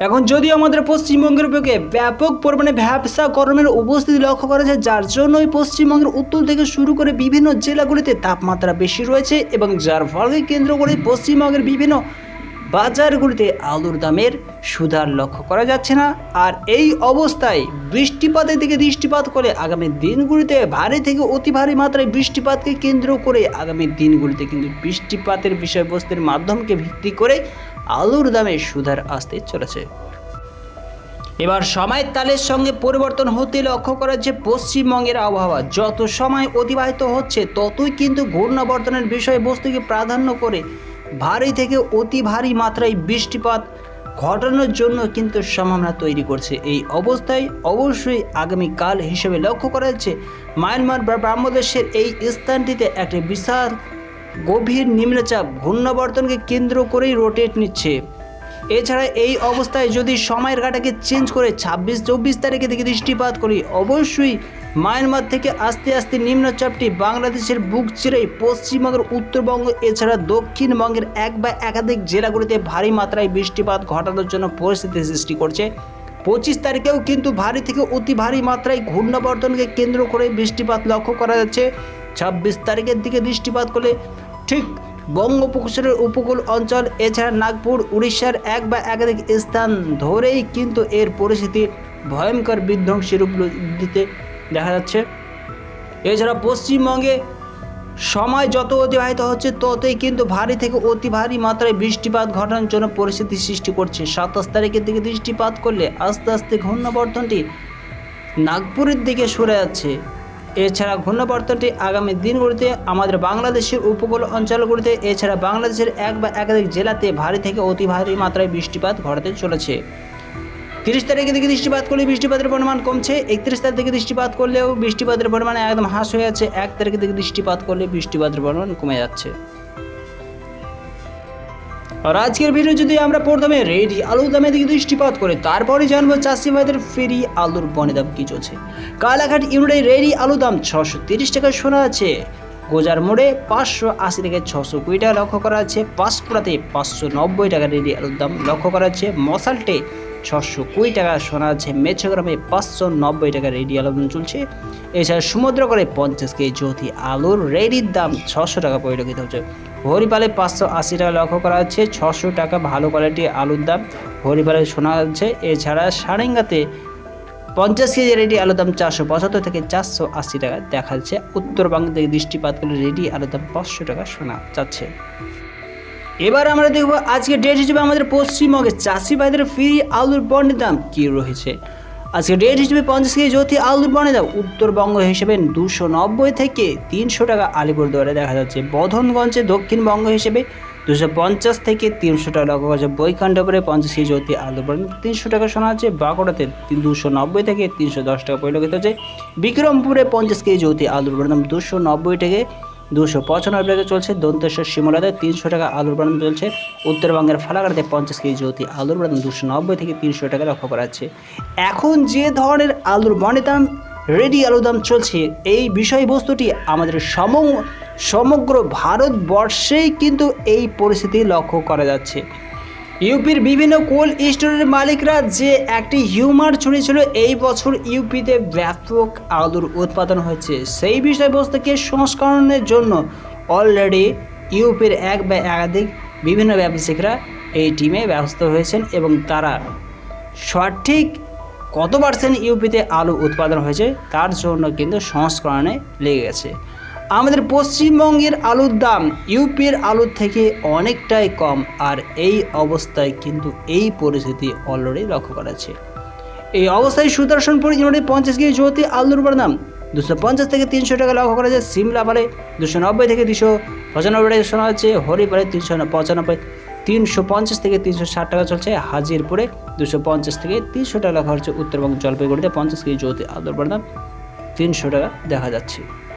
এখন যদিও আমাদের পশ্চিমবঙ্গের বুকে ব্যাপক পরিমাণে ব্যবসা কর্মের উপস্থিতি লক্ষ্য করা যায়, যার জন্যই পশ্চিমবঙ্গের উত্তর থেকে শুরু করে বিভিন্ন জেলাগুলিতে তাপমাত্রা বেশি রয়েছে এবং যার ফলে কেন্দ্র করে পশ্চিমবঙ্গের বিভিন্ন বাজারগুলিতে আলুর দামের সুধার লক্ষ্য করা যাচ্ছে না। আর এই অবস্থায় বৃষ্টিপাতের দিকে দৃষ্টিপাত করে আগামী দিনগুলিতে ভারী থেকে অতি ভারী মাত্রায় বৃষ্টিপাতকে কেন্দ্র করে আগামী দিনগুলিতে কিন্তু বৃষ্টিপাতের বিষয়বস্তুর মাধ্যমকে ভিত্তি করে আলুর দামে সুধার আসতে চলেছে। এবার সময়ের তালের সঙ্গে পরিবর্তন হতে লক্ষ্য করা যে পশ্চিমবঙ্গের আবহাওয়া যত সময় অতিবাহিত হচ্ছে, ততই কিন্তু ঘূর্ণাবর্তনের বিষয়বস্তুকে প্রাধান্য করে ভারী থেকে অতি ভারী মাত্রায় বৃষ্টিপাত ঘটানোর জন্য কিন্তু সম্ভাবনা তৈরি করছে। এই অবস্থায় অবশ্যই আগামীকাল হিসেবে লক্ষ্য করা যাচ্ছে, মায়ানমার বা বাংলাদেশের এই স্থানটিতে একটি বিশাল গভীর নিম্নচাপ ঘূর্ণাবর্তনকে কেন্দ্র করেই রোটেট নিচ্ছে। এছাড়া এই অবস্থায় যদি সময়ের কাটাকে চেঞ্জ করে ছাব্বিশ, চব্বিশ তারিখে থেকে দৃষ্টিপাত করি, অবশ্যই মায়ানমার থেকে আস্তে আস্তে নিম্নচাপটি বাংলাদেশের বুক চিরেই পশ্চিমবঙ্গের উত্তরবঙ্গ, এছাড়া দক্ষিণবঙ্গের এক বা একাধিক জেলাগুলিতে ভারী মাত্রায় বৃষ্টিপাত ঘটানোর জন্য পরিস্থিতি সৃষ্টি করছে। পঁচিশ তারিখেও কিন্তু ভারী থেকে অতি ভারী মাত্রায় ঘূর্ণাবর্তনকে কেন্দ্র করে বৃষ্টিপাত লক্ষ্য করা যাচ্ছে। ছাব্বিশ তারিখের দিকে বৃষ্টিপাত করলে ঠিক বঙ্গোপসাগরের উপকূল অঞ্চল, এছাড়া নাগপুর, উড়িষ্যার এক বা একাধিক স্থান ধরেই কিন্তু এর পরিস্থিতি ভয়ঙ্কর বিধ্বংসী রূপ দিতে দেখা যাচ্ছে। এছাড়া পশ্চিমবঙ্গে সময় যত অতিবাহিত হচ্ছে, ততই কিন্তু ভারী থেকে অতি ভারী মাত্রায় বৃষ্টিপাত ঘটানোর জন্য পরিস্থিতি সৃষ্টি করছে। সাতাশ তারিখের দিকে দৃষ্টিপাত করলে আস্তে আস্তে ঘূর্ণাবর্তনটি নাগপুরের দিকে সরে যাচ্ছে। এছাড়া ঘূর্ণাবর্তনটি আগামী দিনগুলিতে আমাদের বাংলাদেশের উপকূল অঞ্চলগুলিতে, এছাড়া বাংলাদেশের এক বা একাধিক জেলাতে ভারী থেকে অতি ভারী মাত্রায় বৃষ্টিপাত ঘটাতে চলেছে। তিরিশ তারিখে দিকে দৃষ্টিপাত করলে বৃষ্টিপাতের পরিমাণ কমছে, একত্রিশ তারিখ থেকে দৃষ্টিপাত করলেও বৃষ্টিপাতের পরিমাণ একদম হ্রাস হয়ে যাচ্ছে, এক তারিখে দিকে দৃষ্টিপাত করলে বৃষ্টিপাতের পরিমাণ কমে যাচ্ছে। আর আজকের ভিডিও যদি আমরা প্রথমে রেডি আলুর দামের দিকে দৃষ্টিপাত করি তারপরে জানব চাষি ভাইদের ফেরি আলুর বনে দাম কী চলছে। কালাঘাট ইউনিটে রেডি আলু দাম ছশো তিরিশ টাকা শোনা আছে। গোজার মোড়ে পাঁচশো আশি থেকে ছশো কুড়ি টাকা লক্ষ্য করা আছে। পাঁশকুড়াতে পাঁচশো নব্বই টাকা রেডি আলুর দাম লক্ষ্য করা আছে। মশালটে ছশো কুড়ি টাকা শোনা আছে মেছগ্রামে পাঁচশো নব্বই টাকা রেডি আলুর দাম চলছে। এছাড়া সমুদ্র করে পঞ্চাশ কেজি জ্যোতি আলুর রেডির দাম ছশো টাকা পরিলক্ষিত হচ্ছে। হরিপালে পাঁচশো আশি টাকা লক্ষ্য করা যাচ্ছে, ছশো টাকা ভালো কোয়ালিটির আলুর দাম। হরিপালে শোনা যাচ্ছে এছাড়া সারেঙ্গাতে পঞ্চাশ কেজি রেডি আলুর দাম চারশো পঁচাত্তর থেকে চারশো আশি টাকা দেখা যাচ্ছে উত্তরবঙ্গ থেকে দৃষ্টিপাত করে রেডি আলুর দাম পাঁচশো টাকা শোনা যাচ্ছে এবার আমরা দেখব আজকে ডেট হিসেবে আমাদের পশ্চিমবঙ্গে চাষি ভাইদের ফ্রি আলুর বন্ডের দাম কী রয়েছে? আজকে ডেট হিসেবে পঞ্চাশ কেজি জ্যোতি আলুর বন্ডের দাম উত্তরবঙ্গ হিসেবে দুশো নব্বই থেকে তিনশো টাকা আলিপুরদুয়ারে দেখা যাচ্ছে। বধনগঞ্জে দক্ষিণবঙ্গ হিসেবে দুশো পঞ্চাশ থেকে তিনশো টাকা লক্ষ্য বৈকাণ্ডপুরে পঞ্চাশ কেজি জ্যোতি আলুর বন্ড তিনশো টাকা শোনা যাচ্ছে। বাঁকুড়াতে দুশো নব্বই থেকে তিনশো দশ টাকা পরিলক্ষিত হচ্ছে বিক্রমপুরে পঞ্চাশ কেজি জ্যোতি আলুর বন্ড দাম দুশো নব্বই থেকে দুশো পঁচানব্বই টাকা চলছে দন্তেশ্বর শিমলাতে তিনশো টাকা আলুর বাদাম চলছে। উত্তরবঙ্গের ফালাকাটাতে পঞ্চাশ কেজি জ্যোতি আলুর বাদাম দুশো নব্বই থেকে তিনশো টাকা লক্ষ্য করা যাচ্ছে। এখন যে ধরনের আলুর বনের দাম, রেডি আলুর দাম চলছে, এই বিষয়বস্তুটি আমাদের সম সমগ্র ভারতবর্ষেই কিন্তু এই পরিস্থিতি লক্ষ্য করা যাচ্ছে। ইউপির বিভিন্ন কোল্ড স্টোরের মালিকরা যে একটি হিউমার ছড়িয়েছিল, এই বছর ইউপিতে ব্যাপক আলুর উৎপাদন হয়েছে। সেই বিষয়বস্তুকে সংস্করণের জন্য অলরেডি ইউপির এক বা একাধিক বিভিন্ন ব্যবসায়িকরা এই টিমে ব্যস্ত হয়েছেন এবং তারা সঠিক কত পার্সেন্ট ইউপিতে আলু উৎপাদন হয়েছে, তার জন্য কিন্তু সংস্করণে লেগে গেছে। আমাদের পশ্চিমবঙ্গের আলুর দাম ইউপির আলুর থেকে অনেকটাই কম, আর এই অবস্থায় কিন্তু এই পরিস্থিতি অলরেডি লক্ষ্য করা এই অবস্থায় সুদর্শনপুর ইউনিটে পঞ্চাশ কেজি জ্যোতি আলুর দাম দুশো পঞ্চাশ থেকে তিনশো টাকা লক্ষ্য করা যায়। সিমলা পারে দুশো নব্বই থেকে দুশো পঁচানব্বই টাকা শোনা যাচ্ছে। হরিপালে তিনশো পঁচানব্বই, তিনশো পঞ্চাশ থেকে তিনশো ষাট টাকা চলছে। হাজিরপুরে দুশো পঞ্চাশ থেকে তিনশো টাকা খরচ উত্তরবঙ্গ জলপাইগুড়িতে পঞ্চাশ কেজি জ্যোতি আলুর দাম তিনশো টাকা দেখা যাচ্ছে।